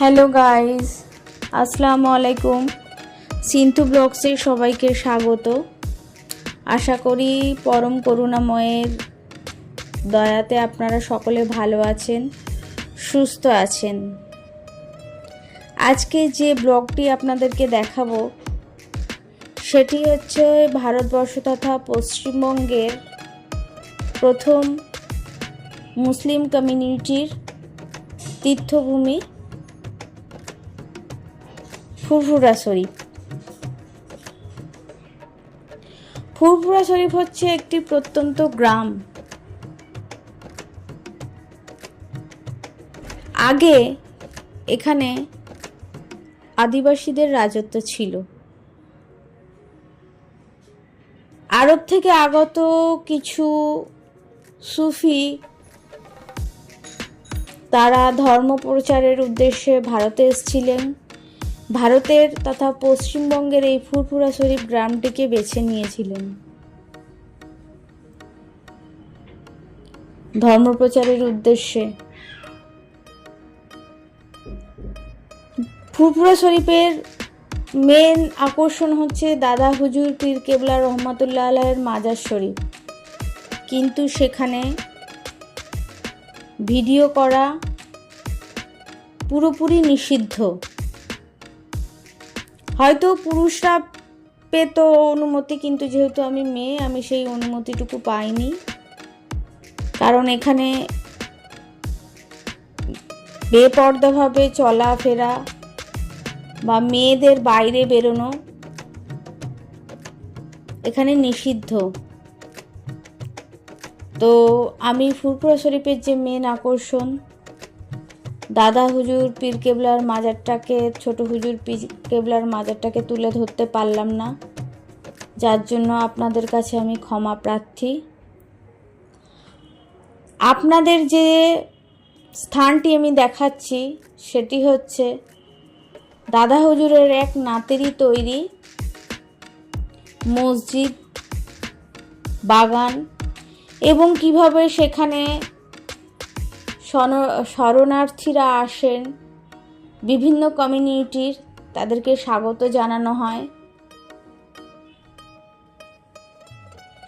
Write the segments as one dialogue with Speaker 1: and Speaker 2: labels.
Speaker 1: Hello guys আসসালামু আলাইকুম সিন্তু ব্লগসে সবাইকে স্বাগত। আশা করি পরম করুণাময়ের দয়াতে আপনারা সকলে ভালো আছেন, সুস্থ আছেন। আজকে যে ব্লগটি আপনাদেরকে দেখাবো, সেটি হচ্ছে ভারতবর্ষ তথা পশ্চিমবঙ্গের প্রথম মুসলিম কমিউনিটির তীর্থভূমি ফুরফুরা শরীফ। ফুরফুরা শরীফ হচ্ছে একটি প্রত্যন্ত গ্রাম। আগে এখানে আদিবাসীদের রাজত্ব ছিল। আরব থেকে আগত কিছু সুফি, তারা ধর্ম প্রচারের উদ্দেশ্যে ভারতে এসেছিলেন। ভারতের তথা পশ্চিমবঙ্গের এই ফুরফুরা শরীফ গ্রামটিকে বেছে নিয়েছিলেন। ধর্মপ্রচারের উদ্দেশ্যে। ফুরফুরা শরীফের মেন আকর্ষণ হচ্ছে দাদা হুজুর পীর কেবলা রহমতুল্লাহ আলাহের মাজার শরীফ। কিন্তু সেখানে ভিডিও করা পুরোপুরি নিষিদ্ধ। হয়তো পুরুষরা পেত অনুমতি, কিন্তু যেহেতু আমি মেয়ে, আমি সেই অনুমতিটুকু পাইনি। কারণ এখানে বেপর্দাভাবে চলাফেরা বা মেয়েদের বাইরে বেরোনো এখানে নিষিদ্ধ। তো আমি ফুরফুরা শরীফের যে মেন আকর্ষণ দাদা হুজুর পীর কেবলার মাজারটাকে, ছোট হুজুর পীর কেবলার মাজারটাকে তুলে ধরতে পারলাম না। যার জন্য আপনাদের কাছে আমি ক্ষমা প্রার্থী। আপনাদের যে স্থানটি আমি দেখাচ্ছি, সেটি হচ্ছে দাদা হুজুরের এক নাতেরই তৈরি মসজিদ, বাগান এবং কীভাবে সেখানে শরণার্থীরা আসেন। বিভিন্ন কমিউনিটির তাদেরকে স্বাগত জানানো হয়।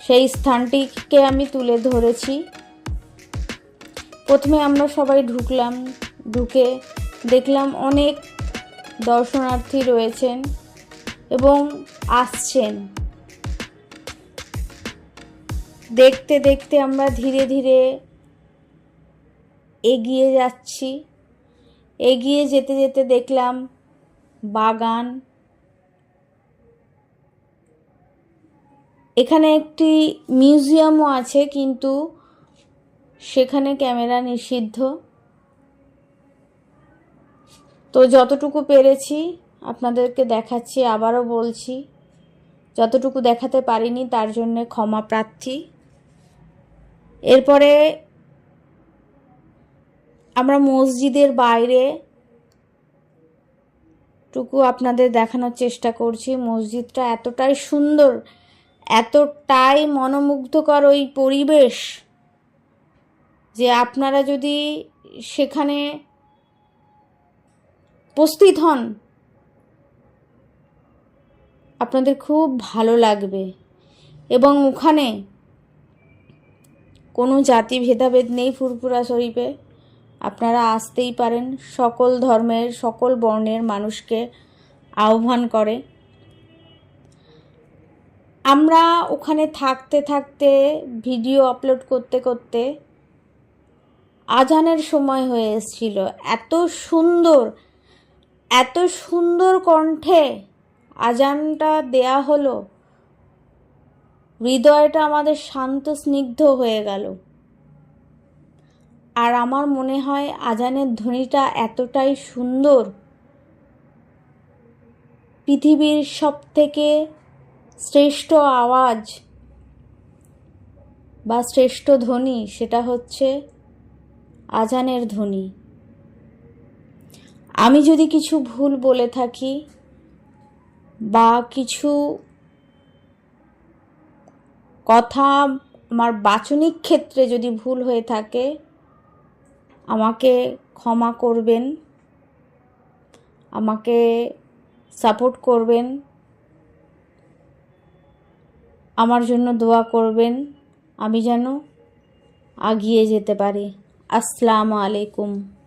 Speaker 1: সেই স্থানটিকে আমি তুলে ধরেছি। প্রথমে আমরা সবাই ঢুকলাম, ঢুকে দেখলাম অনেক দর্শনার্থী রয়েছেন এবং আসছেন। দেখতে দেখতে আমরা ধীরে ধীরে এগিয়ে যাচ্ছি। এগিয়ে যেতে যেতে দেখলাম বাগান। এখানে একটি মিউজিয়ামও আছে, কিন্তু সেখানে ক্যামেরা নিষিদ্ধ। তো যতটুকু পেরেছি আপনাদেরকে দেখাচ্ছি, আবারও বলছি, যতটুকু দেখাতে পারিনি তার জন্য ক্ষমা প্রার্থী। এরপরে আমরা মসজিদের বাইরে টুকু আপনাদের দেখানোর চেষ্টা করছি। মসজিদটা এতটাই সুন্দর, এতটাই মনোমুগ্ধকর ওই পরিবেশ যে আপনারা যদি সেখানে উপস্থিত হন, আপনাদের খুব ভালো লাগবে। এবং ওখানে কোনো জাতি ভেদাভেদ নেই ফুরফুরা শরীফে। আপনারা আসতেই পারেন। সকল ধর্মের, সকল বর্ণের মানুষকে আহ্বান করে। আমরা ওখানে থাকতে থাকতে, ভিডিও আপলোড করতে করতে আজানের সময় হয়ে এসেছিল। এত সুন্দর এত সুন্দর কণ্ঠে আজানটা দেয়া হলো। হৃদয়টা আমাদের শান্ত, স্নিগ্ধ হয়ে গেল। আর আমার মনে হয় আজানের ধ্বনিটা এতটাই সুন্দর। পৃথিবীর সব থেকে শ্রেষ্ঠ আওয়াজ বা শ্রেষ্ঠ ধ্বনি সেটা হচ্ছে আজানের ধ্বনি। আমি যদি কিছু ভুল বলে থাকি বা কিছু কথা আমার বাচনিক ক্ষেত্রে যদি ভুল হয়ে থাকে আমাকে ক্ষমা করবেন, আমাকে সাপোর্ট করবেন, আমার জন্য দোয়া করবেন, আমি যেন আগিয়ে যেতে পারি। আসসালামু আলাইকুম।